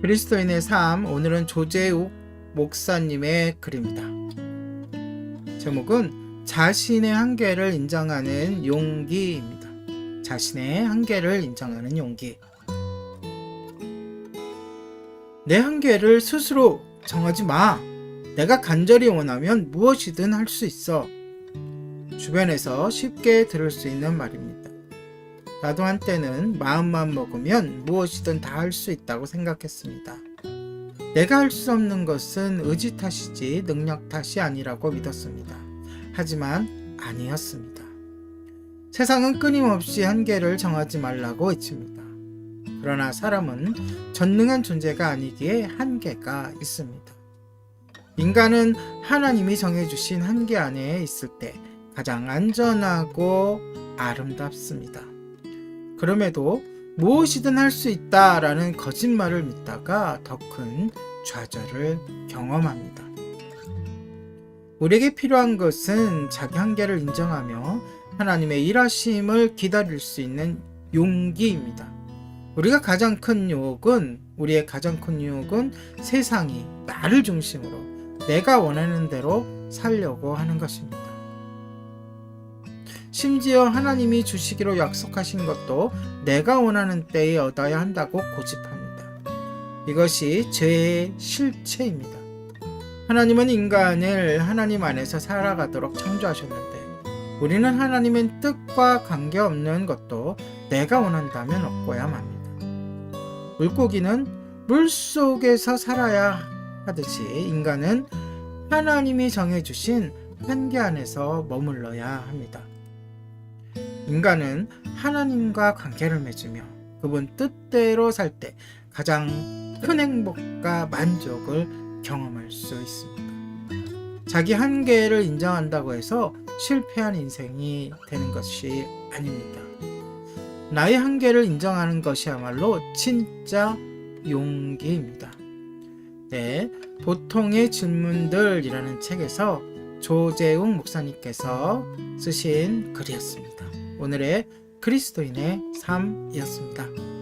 그리스도인의 삶 오늘은 조재욱 목사님의 글입니다. 제목은 자신의 한계를 인정하는 용기입니다. 자신의 한계를 인정하는 용기. 내 한계를 스스로 정하지 마. 내가 간절히 원하면 무엇이든 할 수 있어. 주변에서 쉽게 들을 수 있는 말입니다. 나도 한때는 마음만 먹으면 무엇이든 다 할 수 있다고 생각했습니다. 내가 할 수 없는 것은 의지 탓이지 능력 탓이 아니라고 믿었습니다. 하지만 아니었습니다. 세상은 끊임없이 한계를 정하지 말라고 외칩니다. 그러나 사람은 전능한 존재가 아니기에 한계가 있습니다. 인간은 하나님이 정해주신 한계 안에 있을 때 가장 안전하고 아름답습니다. 그럼에도 무엇이든 할 수 있다라는 거짓말을 믿다가 더 큰 좌절을 경험합니다. 우리에게 필요한 것은 자기 한계를 인정하며 하나님의 일하심을 기다릴 수 있는 용기입니다. 우리가 가장 큰 유혹은 우리의 가장 큰 유혹은 세상이 나를 중심으로 내가 원하는 대로 살려고 하는 것입니다. 심지어 하나님이 주시기로 약속하신 것도 내가 원하는 때에 얻어야 한다고 고집합니다. 이것이 죄의 실체입니다. 하나님은 인간을 하나님 안에서 살아가도록 창조하셨는데 우리는 하나님의 뜻과 관계없는 것도 내가 원한다면 얻고야 맙니다. 물고기는 물 속에서 살아야 하듯이 인간은 하나님이 정해주신 한계 안에서 머물러야 합니다. 인간은 하나님과 관계를 맺으며 그분 뜻대로 살 때 가장 큰 행복과 만족을 경험할 수 있습니다. 자기 한계를 인정한다고 해서 실패한 인생이 되는 것이 아닙니다. 나의 한계를 인정하는 것이야말로 진짜 용기입니다. 네, 보통의 질문들이라는 책에서 조재웅 목사님께서 쓰신 글이었습니다. 오늘의 그리스도인의 삶이었습니다.